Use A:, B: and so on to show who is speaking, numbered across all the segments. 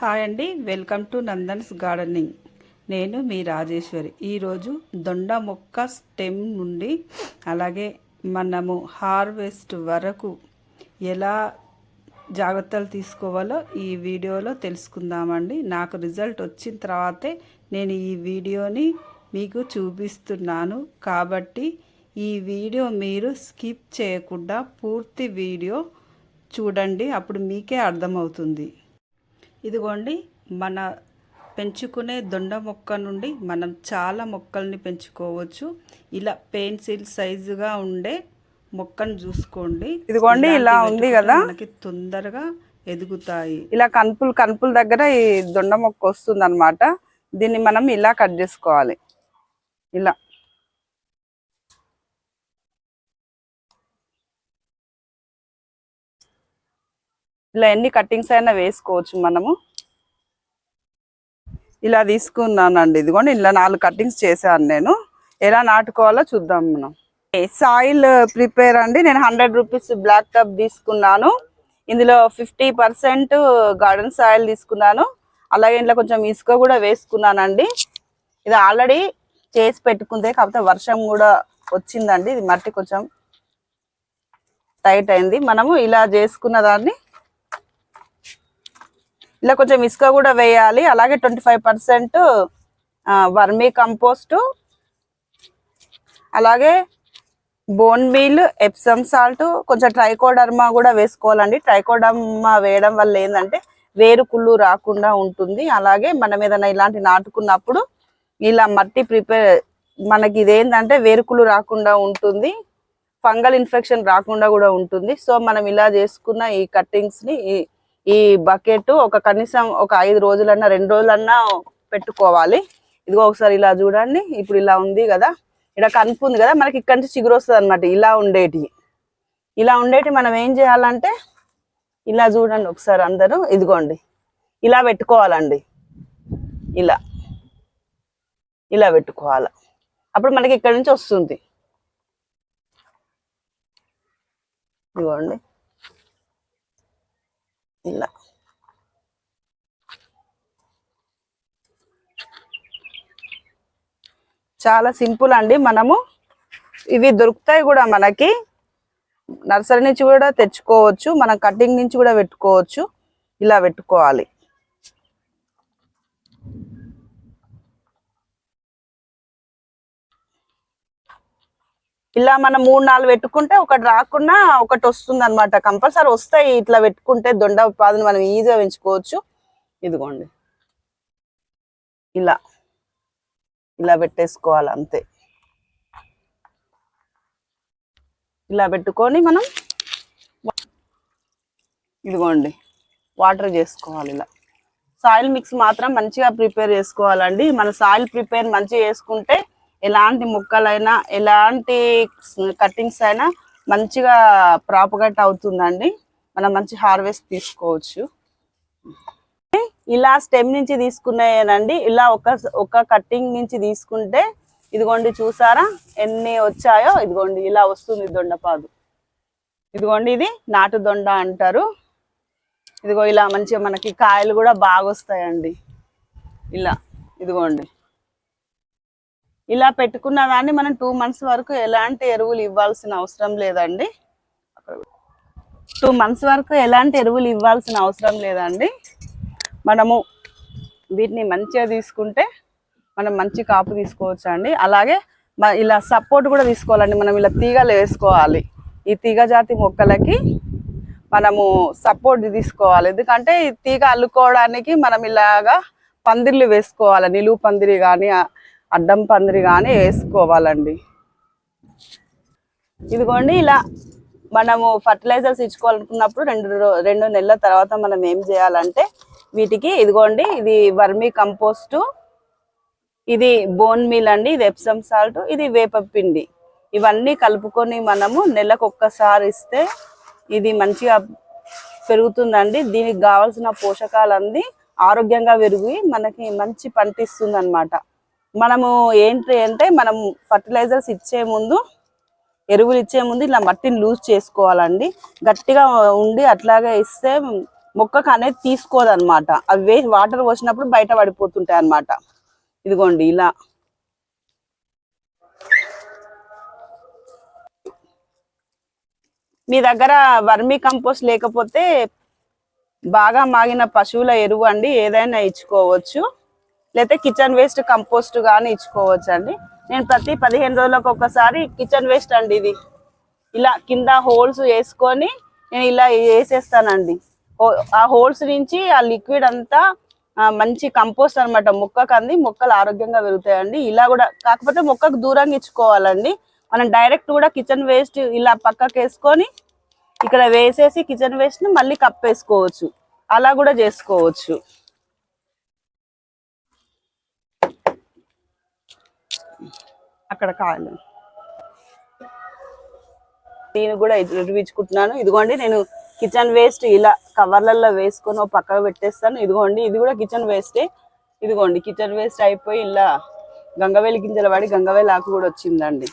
A: Hi అండి welcome to Nandan's gardening. నేను మీ రాజేశ్వరి. ఈరోజు దొండ మొక్క స్టెమ్ నుండి అలాగే మనము హార్వెస్ట్ వరకు ఎలా జాగ్రత్తలు తీసుకోవాలో ఈ వీడియోలో తెలుసుకుందామండి. నాకు రిజల్ట్ వచ్చిన తర్వాతే నేను ఈ వీడియోని మీకు చూపిస్తున్నాను. కాబట్టి ఈ వీడియో మీరు స్కిప్ చేయకుండా పూర్తి వీడియో చూడండి అప్పుడు మీకే అర్థమవుతుంది. ఇదిగోండి మన పెంచుకునే దొండ మొక్క నుండి మనం చాలా మొక్కల్ని పెంచుకోవచ్చు. ఇలా పెన్సిల్ సైజుగా ఉండే మొక్కను చూసుకోండి.
B: ఇదిగోండి ఇలా ఉంది కదా.
A: మనకి తొందరగా ఎదుగుతాయి.
B: ఇలా కనుపులు కనుపుల దగ్గర ఈ దొండ మొక్క వస్తుంది అనమాట దీన్ని మనం ఇలా కట్ చేసుకోవాలి. ఇలా. ఇలా ఎన్ని కట్టింగ్స్ అయినా వేసుకోవచ్చు మనము. ఇలా తీసుకున్నానండి ఇదిగోండి ఇలా నాలుగు కట్టింగ్స్ చేశాను నేను. ఎలా నాటుకోవాలో చూద్దాం మనం. సాయిల్ ప్రిపేర్ అండి నేను హండ్రెడ్ రూపీస్ బ్లాక్ టబ్ తీసుకున్నాను. ఇందులో ఫిఫ్టీ పర్సెంట్ గార్డెన్ సాయిల్ తీసుకున్నాను. అలాగే ఇంట్లో కొంచెం ఇసుక కూడా వేసుకున్నానండి. ఇది ఆల్రెడీ చేసి పెట్టుకుందే కాకపోతే వర్షం కూడా వచ్చిందండి. ఇది మట్టి కొంచెం టైట్ అయింది. మనము ఇలా చేసుకున్న దాన్ని ఇలా కొంచెం ఇసుక కూడా వేయాలి. అలాగే twenty five percent vermicompost. అలాగే బోన్ మీల్ ఎప్సమ్ సాల్ట్ కొంచెం ట్రైకోడర్మా కూడా వేసుకోవాలండి. ట్రైకోడర్మా వేయడం వల్ల ఏంటంటే వేరు కుళ్ళు రాకుండా ఉంటుంది. అలాగే మనం ఏదైనా ఇలాంటి నాటుకున్నప్పుడు ఇలా మట్టి ప్రిపేర్ మనకి ఇదేంటంటే వేరుకులు రాకుండా ఉంటుంది. ఫంగల్ ఇన్ఫెక్షన్ రాకుండా కూడా ఉంటుంది. సో మనం ఇలా చేసుకున్న ఈ కట్టింగ్స్ని ఈ బకెట్ ఒక కనీసం ఒక ఐదు రోజులన్నా రెండు రోజులన్నా పెట్టుకోవాలి. ఇదిగో ఒకసారి ఇలా చూడండి. ఇప్పుడు ఇలా ఉంది కదా. ఇక్కడ కనుపు ఉంది కదా. మనకి ఇక్కడి నుంచి చిగురు వస్తుంది అనమాట ఇలా ఉండేటి. ఇలా ఉండేటి మనం ఏం చేయాలంటే ఇలా చూడండి ఒకసారి అందరూ. ఇదిగోండి. ఇలా పెట్టుకోవాలండి. ఇలా. ఇలా పెట్టుకోవాలి. అప్పుడు మనకి ఇక్కడి నుంచి వస్తుంది. ఇదిగోండి. ఇలా చాలా సింపుల్ అండి మనము. ఇవి దొరుకుతాయి కూడా మనకి. నర్సరీ నుంచి కూడా తెచ్చుకోవచ్చు మనం కటింగ్ నుంచి కూడా పెట్టుకోవచ్చు. ఇలా పెట్టుకోవాలి. ఇలా మనం మూడు నాలుగు పెట్టుకుంటే ఒకటి రాకుండా ఒకటి వస్తుంది అనమాట కంపల్సరీ వస్తాయి. ఇట్లా పెట్టుకుంటే దొండ ఉపాధిని మనం ఈజీగా పెంచుకోవచ్చు. ఇదిగోండి. ఇలా. ఇలా పెట్టేసుకోవాలి అంతే. ఇలా పెట్టుకొని మనం ఇదిగోండి. వాటర్ చేసుకోవాలి ఇలా. సాయిల్ మిక్స్ మాత్రం మంచిగా ప్రిపేర్ చేసుకోవాలండి. మన సాయిల్ ప్రిపేర్ మంచిగా చేసుకుంటే ఎలాంటి ముక్కలైనా ఎలాంటి కట్టింగ్స్ అయినా మంచిగా ప్రాపగట్ అవుతుందండి. మనం మంచి హార్వెస్ట్ తీసుకోవచ్చు. ఇలా స్టెమ్ నుంచి తీసుకున్నాయనండి ఇలా ఒక ఒక కట్టింగ్ నుంచి తీసుకుంటే ఇదిగోండి చూసారా? ఎన్ని వచ్చాయో ఇదిగోండి ఇలా వస్తుంది దొండపాదు. ఇదిగోండి ఇది నాటు దొండ అంటారు. ఇదిగో ఇలా మంచిగా మనకి కాయలు కూడా బాగా వస్తాయండి. ఇలా ఇదిగోండి. ఇలా పెట్టుకున్న దాన్ని మనం టూ మంత్స్ వరకు ఎలాంటి ఎరువులు ఇవ్వాల్సిన అవసరం లేదండి. టూ మంత్స్ వరకు ఎలాంటి ఎరువులు ఇవ్వాల్సిన అవసరం లేదండి. మనము వీటిని మంచిగా తీసుకుంటే మనం మంచి కాపు తీసుకోవచ్చు అండి అలాగే ఇలా సపోర్ట్ కూడా తీసుకోవాలండి. మనం ఇలా తీగలు వేసుకోవాలి. ఈ తీగ జాతి మొక్కలకి మనము సపోర్ట్ తీసుకోవాలి. ఎందుకంటే ఈ తీగ అల్లుకోవడానికి మనం ఇలాగా పందిర్లు వేసుకోవాలి. నిలువు పందిరి కానీ అడ్డం పందిరి కానీ వేసుకోవాలండి. ఇదిగోండి ఇలా మనము ఫర్టిలైజర్స్ ఇచ్చుకోవాలనుకున్నప్పుడు రెండు రెండు నెలల తర్వాత మనం ఏం చేయాలంటే వీటికి ఇదిగోండి ఇది వర్మీ కంపోస్టు ఇది బోన్ మీల్ అండి ఇది ఎప్సమ్ సాల్ట్ ఇది వేపపిండి ఇవన్నీ కలుపుకొని మనము నెలకు ఒక్కసారి ఇస్తే ఇది మంచిగా పెరుగుతుందండి. దీనికి కావాల్సిన పోషకాలన్నీ ఆరోగ్యంగా పెరిగి మనకి మంచి పంట ఇస్తుంది అనమాట మనము ఏంటి అంటే మనం ఫర్టిలైజర్స్ ఇచ్చే ముందు ఎరువులు ఇచ్చే ముందు ఇలా మట్టిని లూజ్ చేసుకోవాలండి. గట్టిగా ఉండి అట్లాగే ఇస్తే మొక్కకు అనేది తీసుకోదన్నమాట. అవి వే వాటర్ పోసినప్పుడు బయట పడిపోతుంటాయి అన్నమాట. ఇదిగోండి ఇలా. మీ దగ్గర వర్మీ కంపోస్ట్ లేకపోతే బాగా మాగిన పశువుల ఎరువు అండి ఏదైనా ఇచ్చుకోవచ్చు. లేకపోతే కిచెన్ వేస్ట్ కంపోస్ట్ కానీ ఇచ్చుకోవచ్చు అండి నేను ప్రతి పదిహేను రోజులకు ఒకసారి కిచెన్ వేస్ట్ అండి ఇది. ఇలా కింద హోల్స్ వేసుకొని నేను ఇలా వేసేస్తానండి. ఆ హోల్స్ నుంచి ఆ లిక్విడ్ అంతా మంచి కంపోస్ట్ అనమాట మొక్కకు అంది మొక్కలు ఆరోగ్యంగా పెరుగుతాయండి. ఇలా కూడా కాకపోతే మొక్కకు దూరంగా ఇచ్చుకోవాలండి. మనం డైరెక్ట్ కూడా కిచెన్ వేస్ట్ ఇలా పక్కకు వేసుకొని ఇక్కడ వేసేసి కిచెన్ వేస్ట్ని మళ్ళీ కప్పేసుకోవచ్చు. అలా కూడా చేసుకోవచ్చు. అక్కడ కాదు నేను కూడా ఇరువించుకుంటున్నాను ఇదిగోండి నేను కిచెన్ వేస్ట్ ఇలా కవర్లలో వేసుకొని పక్కకు పెట్టేస్తాను. ఇదిగోండి ఇది కూడా కిచెన్ వేస్టే ఇదిగోండి కిచెన్ వేస్ట్ అయిపోయి ఇలా గంగవేలి గింజలు పడి గంగవేలి ఆకు కూడా వచ్చిందండి.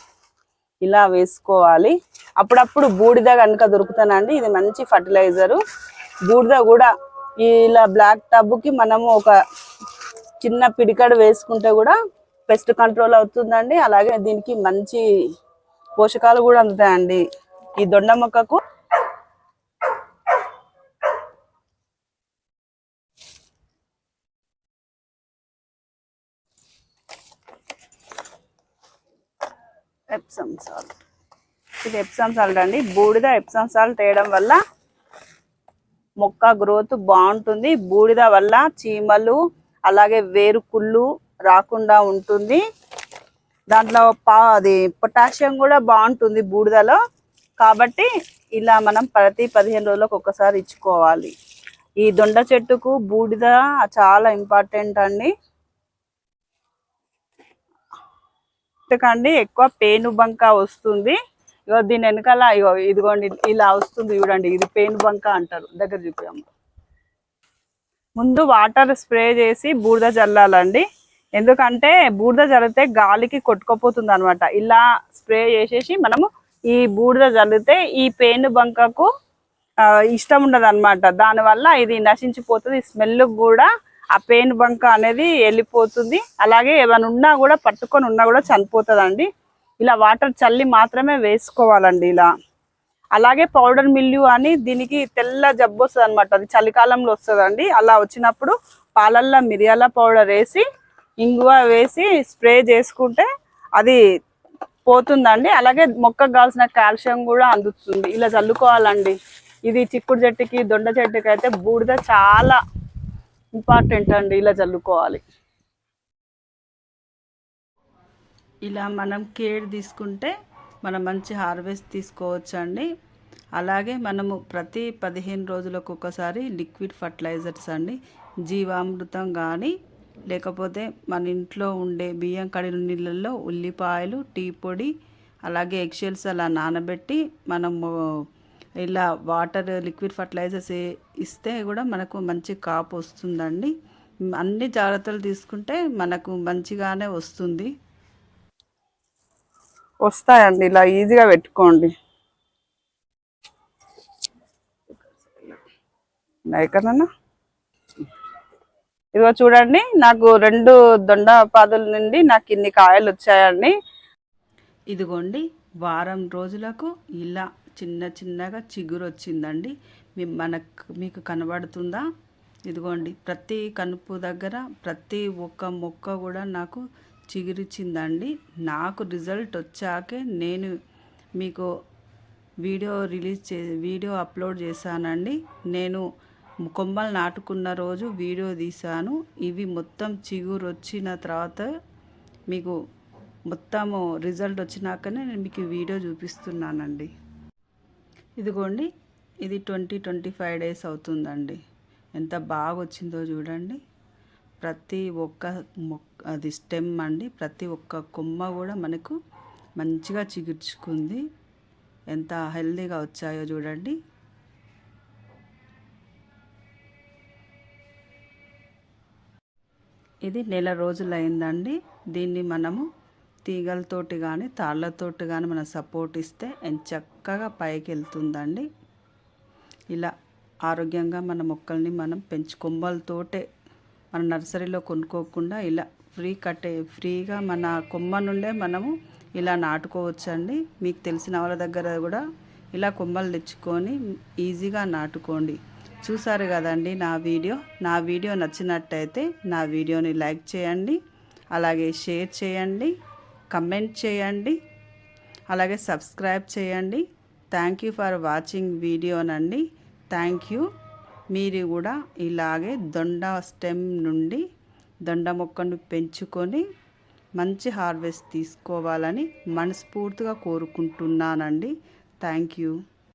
B: ఇలా వేసుకోవాలి. అప్పుడప్పుడు బూడిద కనుక దొరుకుతానండి. ఇది మంచి ఫర్టిలైజరు బూడిద కూడా ఇలా బ్లాక్ టబ్కి మనము ఒక చిన్న పిడికడు వేసుకుంటే కూడా పెస్ట్ కంట్రోల్ అవుతుందండి. అలాగే దీనికి మంచి పోషకాలు కూడా అందుతాయండి. ఈ దొండ మొక్కకు. ఎప్సమ్ సాల్ట్ ఇది ఎప్సమ్ సాల్ట్ అండి. బూడిద ఎప్సమ్ సాల్ట్ వేయడం వల్ల మొక్క గ్రోత్ బాగుంటుంది. బూడిద వల్ల చీమలు అలాగే వేరు కుళ్ళు రాకుండా ఉంటుంది. దాంట్లో పా అది పొటాషియం కూడా బాగుంటుంది బూడిదలో. కాబట్టి ఇలా మనం ప్రతి పదిహేను రోజులకు ఒకసారి ఇచ్చుకోవాలి. ఈ దొండ చెట్టుకు బూడిద చాలా ఇంపార్టెంట్ అండి. ఎందుకండి ఎక్కువ పేను బంక వస్తుంది. ఇగో దీని వెనకాల ఇగో ఇదిగోండి ఇలా వస్తుంది చూడండి. ఇది పేను బంక అంటారు దగ్గర చూపాము ముందు వాటర్ స్ప్రే చేసి బూడిద చల్లాలండి. ఎందుకంటే బూడిద చల్లితే గాలికి కొట్టుకోపోతుంది అనమాట ఇలా స్ప్రే చేసేసి మనము ఈ బూడిద చల్లితే ఈ పేను బంకకు ఇష్టం ఉండదు అనమాట దానివల్ల ఇది నశించిపోతుంది స్మెల్ కూడా ఆ పేను బంక అనేది వెళ్ళిపోతుంది. అలాగే ఏమైనా ఉన్నా కూడా పట్టుకొని ఉన్నా కూడా చనిపోతుందండి. ఇలా వాటర్ చల్లి మాత్రమే వేసుకోవాలండి ఇలా. అలాగే పౌడర్ మిల్లు అని దీనికి తెల్ల జబ్బు వస్తుంది అనమాట అది చలికాలంలో వస్తుందండి. అలా వచ్చినప్పుడు పాలల్లో మిరియాల పౌడర్ వేసి ఇంగువ వేసి స్ప్రే చేసుకుంటే అది పోతుందండి. అలాగే మొక్కకు కావాల్సిన కాల్షియం కూడా అందుతుంది. ఇలా చల్లుకోవాలండి. ఇది చిక్కుడు చెట్టుకి దొండ చెట్టుకి అయితే బూడిద చాలా ఇంపార్టెంట్ అండి ఇలా చల్లుకోవాలి.
A: ఇలా మనం కేర్ తీసుకుంటే మనం మంచి హార్వెస్ట్ తీసుకోవచ్చు అండి అలాగే మనము ప్రతి పదిహేను రోజులకు ఒకసారి లిక్విడ్ ఫర్టిలైజర్స్ అండి. జీవామృతం కానీ లేకపోతే మన ఇంట్లో ఉండే బియ్యం కడిగిన నీళ్ళల్లో ఉల్లిపాయలు టీ పొడి అలాగే ఎగ్షెల్స్ అలా నానబెట్టి మనము ఇలా వాటర్ లిక్విడ్ ఫర్టిలైజర్స్ ఇస్తే కూడా మనకు మంచి కాపు వస్తుందండి. అన్ని జాగ్రత్తలు తీసుకుంటే మనకు మంచిగానే వస్తుంది.
B: వస్తాయండి ఇలా ఈజీగా పెట్టుకోండి. ఎక్కడన్నా? ఇదిగో చూడండి నాకు రెండు దొండ పాదుల నుండి నాకు ఇన్ని కాయలు వచ్చాయండి.
A: ఇదిగోండి వారం రోజులకు ఇలా చిన్న చిన్నగా చిగురు వచ్చిందండి మనకు మీకు కనబడుతుందా? ఇదిగోండి ప్రతి కనుపు దగ్గర ప్రతి ఒక్క మొక్క కూడా నాకు చిగురిచ్చిందండి. నాకు రిజల్ట్ వచ్చాకే నేను మీకు వీడియో రిలీజ్ చే వీడియో అప్లోడ్ చేశానండి. నేను కొమ్మలు నాటుకున్న రోజు వీడియో తీశాను. ఇవి మొత్తం చిగురు వచ్చిన తర్వాత మీకు మొత్తము రిజల్ట్ వచ్చినాకనే నేను మీకు వీడియో చూపిస్తున్నానండి. ఇదిగోండి ఇది ట్వంటీ ట్వంటీ ఫైవ్ డేస్ అవుతుందండి. ఎంత బాగా వచ్చిందో చూడండి. ప్రతి ఒక్క మొక్క అది స్టెమ్ అండి ప్రతి ఒక్క కొమ్మ కూడా మనకు మంచిగా చిగుర్చుకుంది. ఎంత హెల్దీగా వచ్చాయో చూడండి. ఇది నెల రోజులైందండి దీన్ని మనము తీగలతోటి కానీ తాళ్ళతోటి కానీ మనం సపోర్ట్ ఇస్తే ఎంత చక్కగా పైకి వెళ్తుందండి. ఇలా ఆరోగ్యంగా మన మొక్కల్ని మనం పెంచు కొమ్మలతోటే మన నర్సరీలో కొనుక్కోకుండా ఇలా ఫ్రీ కట్టే ఫ్రీగా మన కొమ్మ నుండే మనము ఇలా నాటుకోవచ్చండి. మీకు తెలిసిన వాళ్ళ దగ్గర కూడా ఇలా కొమ్మలు తెచ్చుకొని ఈజీగా నాటుకోండి. చూసారు కదండి నా వీడియో. నా వీడియో నచ్చినట్టయితే నా వీడియోని లైక్ చేయండి అలాగే షేర్ చేయండి కమెంట్ చేయండి అలాగే సబ్స్క్రైబ్ చేయండి. Thank you for watching వీడియోనండి. Thank you. మీరు కూడా ఇలాగే దొండ స్టెమ్ నుండి దొండ మొక్కను పెంచుకొని మంచి హార్వెస్ట్ తీసుకోవాలని మనస్ఫూర్తిగా కోరుకుంటున్నానండి. Thank you.